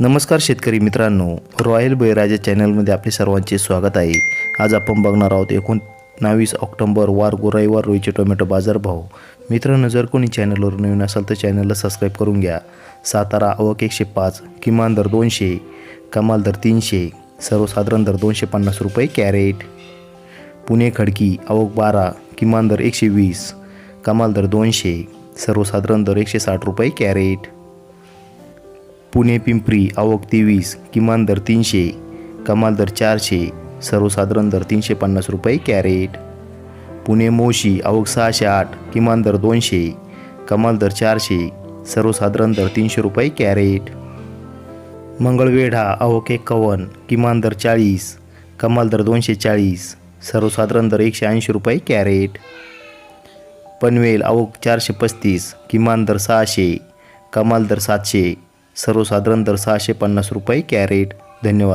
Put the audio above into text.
नमस्कार शेतकरी मित्रांनो रॉयल बळीराजा चॅनलमध्ये आपले सर्वांचे स्वागत आहे. आज आपण बघणार आहोत एकोणवीस ऑक्टोंबर वार गुरुवार रोईचे टोमॅटो बाजारभाव मित्रांनो जर कोणी चॅनलवर नवीन असाल तर चॅनलला सबस्क्राईब करून घ्या. सातारा आवक एकशे पाच किमान दर दोनशे कमाल दर तीनशे सर्वसाधारण दर दोनशे पन्नास रुपये कॅरेट. पुणे खडकी आवक बारा किमान दर एकशे वीस कमाल दर दोनशे सर्वसाधारण दर एकशे साठ रुपये कॅरेट. पुणे पिंपरी आवक तेवीस किमान दर तीनशे कमाल दर चारशे सर्वसाधारण दर तीनशे पन्नास रुपये कॅरेट. पुणे मोशी आवक सहाशे आठ किमान दर दोनशे कमाल दर चारशे सर्वसाधारण दर तीनशे रुपये कॅरेट. मंगळवेढा आवक एकावन्न किमान दर चाळीस कमाल दर दोनशे चाळीस सर्वसाधारण दर एकशे ऐंशी रुपये कॅरेट. पनवेल आवक चारशे पस्तीस किमान दर सहाशे कमाल दर सातशे सर्वसाधारण दर सहाशे पन्नास रुपये कॅरेट. धन्यवाद.